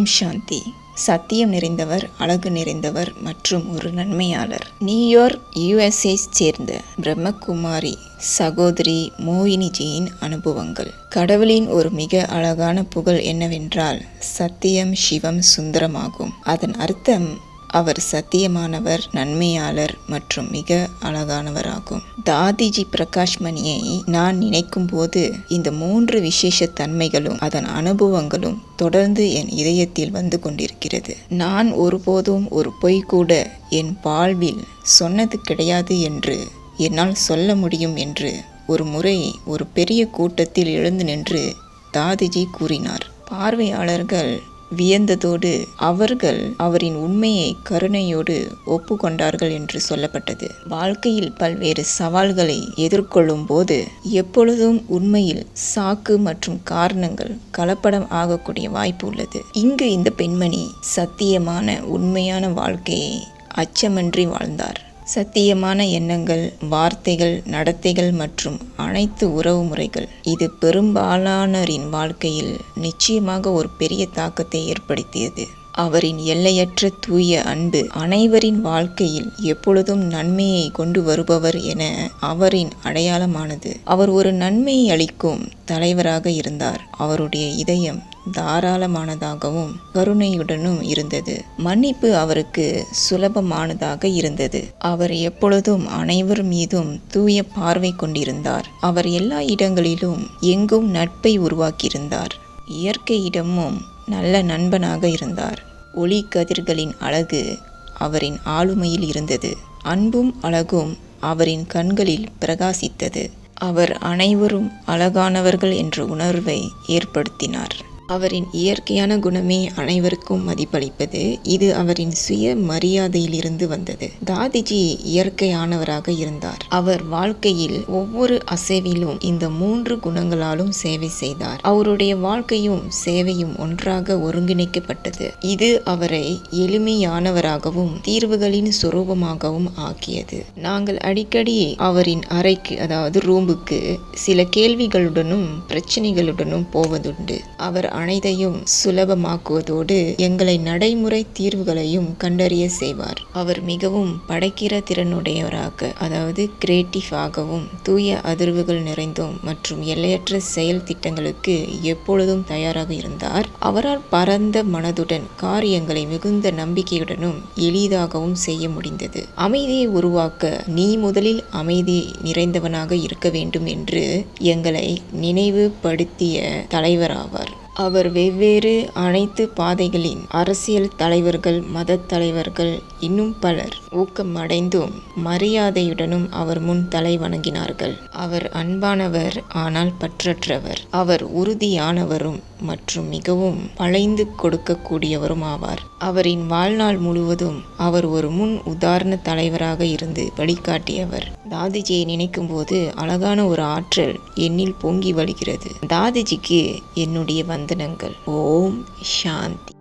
ஓம் சாந்தி. சத்தியம் நிறைந்தவர் அழகு நிறைந்தவர் மற்றும் ஒரு நன்மையாளர். நியூயார்க் யுஎஸ்ஏ சேர்ந்த பிரம்மகுமாரி சகோதரி மோயினிஜியின் அனுபவங்கள். கடவுளின் ஒரு மிக அழகான புகழ் என்னவென்றால் சத்தியம் சிவம் சுந்தரமாகும். அதன் அர்த்தம் அவர் சத்தியமானவர் நன்மையாளர் மற்றும் மிக அழகானவராகும். தாதிஜி பிரகாஷ்மணியை நான் நினைக்கும் போது இந்த மூன்று விசேஷ தன்மைகளும் அதன் அனுபவங்களும் தொடர்ந்து என் இதயத்தில் வந்து கொண்டிருக்கிறது. நான் ஒருபோதும் ஒரு பொய் கூட என் வாழ்வில் சொன்னது கிடையாது என்று என்னால் சொல்ல முடியும் என்று ஒரு முறை ஒரு பெரிய கூட்டத்தில் எழுந்து நின்று தாதிஜி கூறினார். பார்வையாளர்கள் வியந்ததோடு அவர்கள் அவரின் உண்மையை கருணையோடு ஒப்புக்கொண்டார்கள் என்று சொல்லப்பட்டது. வாழ்க்கையில் பல்வேறு சவால்களை எதிர்கொள்ளும் போது எப்பொழுதும் உண்மையில் சாக்கு மற்றும் காரணங்கள் கலப்படம் ஆகக்கூடிய வாய்ப்பு உள்ளது. இங்கு இந்த பெண்மணி சத்தியமான உண்மையான வாழ்க்கையை அச்சமின்றி வாழ்ந்தார். சத்தியமான எண்ணங்கள் வார்த்தைகள் நடத்தைகள் மற்றும் அனைத்து உறவு முறைகள். இது பெரும்பாலானரின் வாழ்க்கையில் நிச்சயமாக ஒரு பெரிய தாக்கத்தை ஏற்படுத்தியது. அவரின் எல்லையற்ற தூய அன்பு அனைவரின் வாழ்க்கையில் எப்பொழுதும் நன்மையை கொண்டு வருபவர் என அவரின் அடையாளமானது. அவர் ஒரு நன்மையை அளிக்கும் தலைவராக இருந்தார். அவருடைய இதயம் தாராளமானதாகவும் கருணையுடனும் இருந்தது. மன்னிப்பு அவருக்கு சுலபமானதாக இருந்தது. அவர் எப்பொழுதும் அனைவர் மீதும் தூய பார்வை கொண்டிருந்தார். அவர் எல்லா இடங்களிலும் எங்கும் நட்பை உருவாக்கியிருந்தார். இயற்கையிடமும் நல்ல நண்பனாக இருந்தார். ஒளி கதிர்களின் அழகு அவரின் ஆளுமையில் இருந்தது. அன்பும் அழகும் அவரின் கண்களில் பிரகாசித்தது. அவர் அனைவரும் அழகானவர்கள் என்ற உணர்வை ஏற்படுத்தினார். அவரின் இயற்கையான குணமே அனைவருக்கும் மதிப்பளிப்பது இது அவரின் சுய மரியாதையிலிருந்து வந்தது. தாதிஜி இயற்கையானவராக இருந்தார். அவர் வாழ்க்கையில் ஒவ்வொரு அசைவிலும் இந்த மூன்று குணங்களாலும் சேவை செய்தார். அவருடைய வாழ்க்கையும் சேவையும் ஒன்றாக ஒருங்கிணைக்கப்பட்டது. இது அவரை எளிமையானவராகவும் தீர்வுகளின் சுரூபமாகவும் ஆக்கியது. நாங்கள் அடிக்கடி அவரின் அறைக்கு அதாவது ரூமுக்கு சில கேள்விகளுடனும் பிரச்சனைகளுடனும் போவதுண்டு. அவர் அனைத்தையும் சுலபமாக்குவதோடு எங்களை நடைமுறை தீர்வுகளையும் கண்டறிய செய்வார். அவர் மிகவும் படைக்கிற திறனுடையவராக அதாவது கிரியேட்டிவ் ஆகவும் தூய அதிர்வுகள் நிறைந்தும் மற்றும் எல்லையற்ற செயல் திட்டங்களுக்கு எப்பொழுதும் தயாராக இருந்தார். அவரால் பரந்த மனதுடன் காரியங்களை மிகுந்த நம்பிக்கையுடனும் எளிதாகவும் செய்ய முடிந்தது. அமைதியை உருவாக்க நீ முதலில் அமைதி நிறைந்தவனாக இருக்க வேண்டும் என்று எங்களை நினைவுபடுத்திய தலைவராவார் அவர் வெவ்வேறு அனைத்து பாதைகளின் அரசியல் தலைவர்கள் மத தலைவர்கள் இன்னும் பலர். ஊக்கமடைந்தும் மரியாதையுடனும் அவர் முன் தலை வணங்கினார்கள். அவர் அன்பானவர் ஆனால் பற்றற்றவர். அவர் உறுதியானவரும் மற்றும் மிகவும் வளைந்து கொடுக்கக்கூடியவரும் ஆவார். அவரின் வாழ்நாள் முழுவதும் அவர் ஒரு முன் உதாரண தலைவராக இருந்து வழிகாட்டியவர். தாதிஜியை நினைக்கும் போது அழகான ஒரு ஆற்றல் என்னில் பொங்கி வழிகிறது. தாதிஜிக்கு என்னுடைய வந்தனங்கள். ஓம் சாந்தி.